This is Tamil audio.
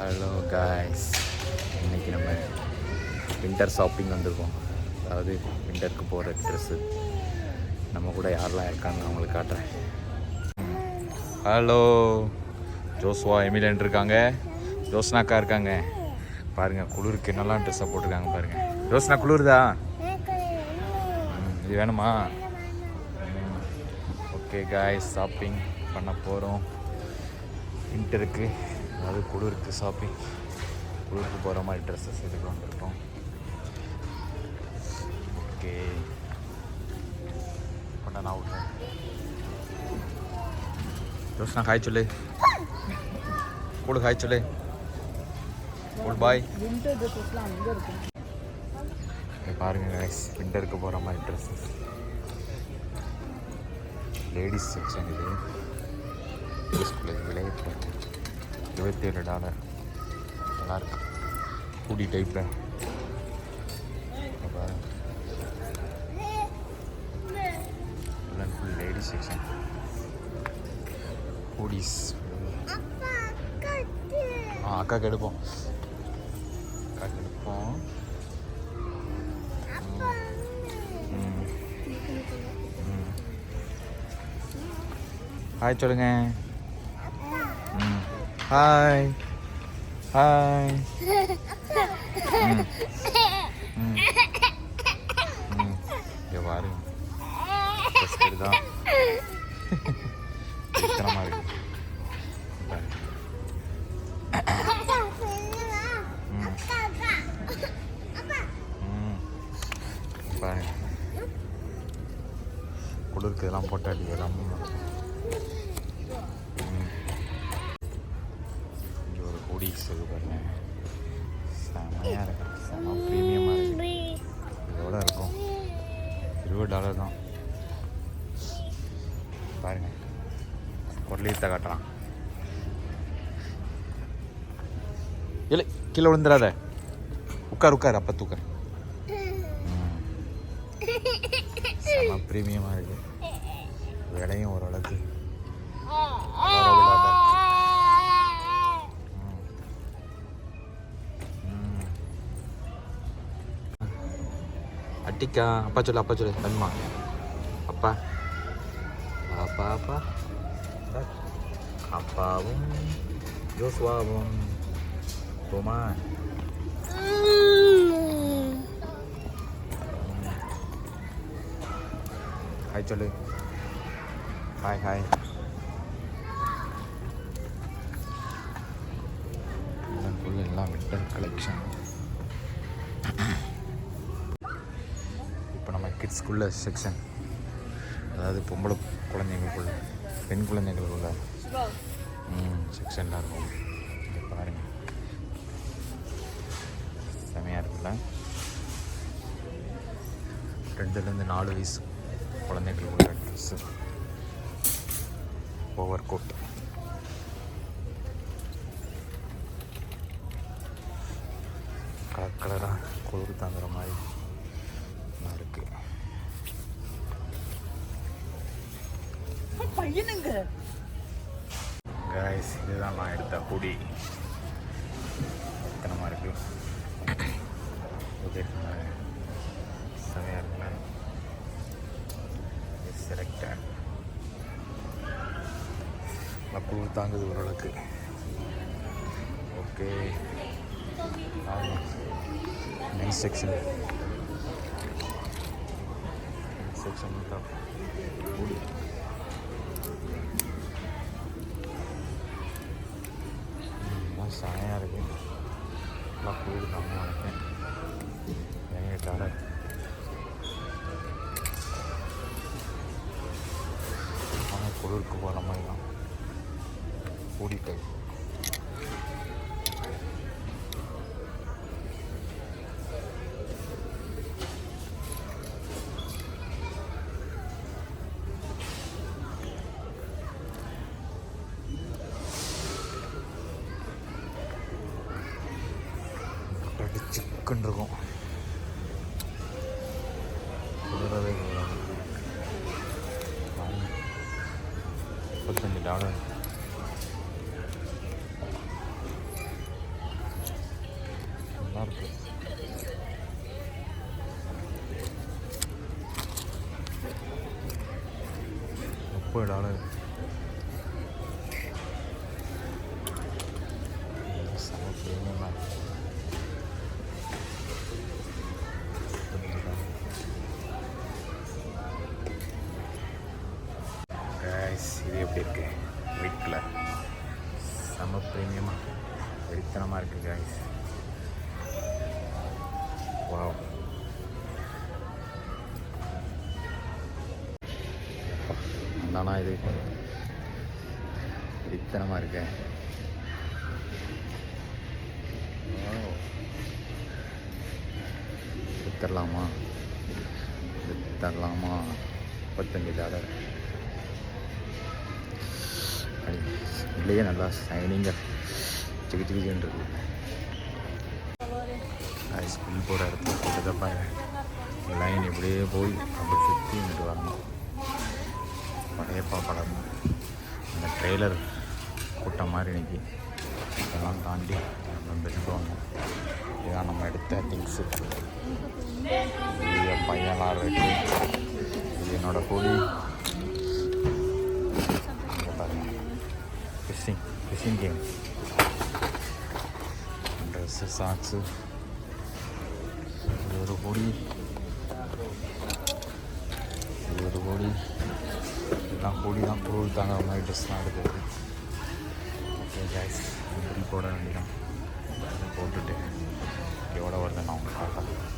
ஹலோ காய்ஸ் இன்றைக்கி நம்ம வின்டர் ஷாப்பிங் வந்திருக்கோம். அதாவது வின்டருக்கு போகிற ட்ரெஸ்ஸு நம்ம கூட யாரெல்லாம் இருக்காங்க அவங்களுக்கு காட்டுறேன். ஹலோ ஜோஸ்வா எமிலன் இருக்காங்க. ஜோஸ்னாக்கா இருக்காங்க. பாருங்க குளிருக்கு என்னெல்லாம் ட்ரெஸ்ஸை போட்டிருக்காங்க பாருங்கள் ஜோஸ்னா குளிருதா? இது வேணுமா? ஓகே காய்ஸ் ஷாப்பிங் பண்ண போகிறோம் வின்டருக்கு அதாவது குளிருக்கு ஷாப்பிங் குளிருக்கு போகிற மாதிரி ட்ரெஸ்ஸஸ் எடுக்க வந்திருக்கோம். ஓகே கொண்டா நான் விட்றேன் ரோஷனா ஹாய் சொல்லு. கூடு ஹாய் சொல்லு. கூடு பாய் பாருங்க guys. வின்டருக்கு போகிற மாதிரி ட்ரெஸ்ஸஸ் லேடிஸ் செக்ஷன் இது. லேடிஸ்குள்ளே இருபத்தி ஏழு டாலர். நல்லாயிருக்கு கூடி டைப்பில் பாருங்க full and full ladies section hoodies ஆ அக்காக்கு எடுப்போம். அக்காக்கு எடுப்போம். ஹாய் சொல்லுங்கள் ஹாய் ஹாய் ம். ம். ம். இங்க பாரு Just தான் விசித்திரமா இருக்கு பாரு. குளிருக்கு இதெல்லாம் போட்டாடி எல்லாமே ஹூடிஸ் இது பாருங்க செமையாக இருக்கு செம ப்ரீமியமாக இருக்கு இதோட இருக்கும் இருபது டாலர் தான் பாருங்க ஒரு லீத்தை காட்டுறான் இல்லை கீழே விழுந்துடாத உட்கார் உட்கார் அப்போ தூக்கர் செம ப்ரீமியமாக இருக்கு விலையும் ஓரளவுக்கு அட்டிக்கா அப்பா சொல்லு அப்பா சொல்லு தன்மா அப்பா அப்பா அப்பா அப்பாவும் ஜோஸ்வாவும் போமா ஹாய் சொல்லு ஹாய் ஹாய் ஃபுல் எல்லாம் வின்டர் கலெக்ஷன் கிட்ஸ்குள்ள செக்ஷன் அதாவது பொம்பளை குழந்தைங்களுக்குள்ள பெண் குழந்தைங்களுக்குள்ள செக்ஷனில் இருக்கும். இங்க பாருங்க. செமையாக இருக்குல்ல? ரெண்டுலேருந்து நாலு வயசு குழந்தைகளுக்குள்ள ட்ரெஸ்ஸு ஓவர் கோட் கலர் கலராக குளிர் தாங்குற மாதிரி நல்லா இருக்கு பையனுங்க. கைஸ் இதுதான் நான் எடுத்த பொடி. எத்தனமாக இருக்கு. ஓகே செமையாக இருக்குல்ல? செலக்டட் குளிர் தாங்குது ஓரளவுக்கு. ஓகே நைஸ் செக்ஷன் செக்ஷன் தான். எல்லாம் செமையாக இருக்கு எல்லாம் குளிர் தாங்க அப்படி சிக்கன் இருக்கும் குளிரவே கூடாது முப்பத்தஞ்சு டாலர் நல்லா இருக்கு. முப்பது டாலர் செம premium-ஆ வெறித்தனமாக இருக்கு காய்ஸ் வாவ் அந்தானா இது? வெறித்தனமாக இருக்கு. வித்தரலாமா? வித்தரலாமா? முப்பத்தஞ்சு டாலர் இல்லையே நல்லா சைனிங்காக சிக்கி சிக்கிச்சுன்னு இருக்கு. ஐஸ் பில் போகிற இடத்துல போட்டு கிட்டத்தப்பா லைன் இப்படியே போய் அப்படி சுற்றி நின்று வரணும். படையப்பா படம் அந்த ட்ரெய்லர் கூட்டம் மாதிரி இன்னைக்கு. இதெல்லாம் தாண்டி நம்ம பெட்டு வந்தோம் இதான் நம்ம எடுத்த திங்ஸு இது என் பையன்லாம் இருக்கு. இது என்னோட கொடி பாருங்க. Fishing fishing game dress socks இது ஒரு பொடி இது ஒரு பொடி எல்லாம் பொடி தான் பொருள் தாங்கிற மாதிரி ட்ரெஸ்லாம் எடுக்கிறது ஓகே கேஸ் இப்படி போட வேண்டியதான் போட்டுட்டு எவ்வளோ வருதுன்னு உங்களுக்கு பார்க்கலாம்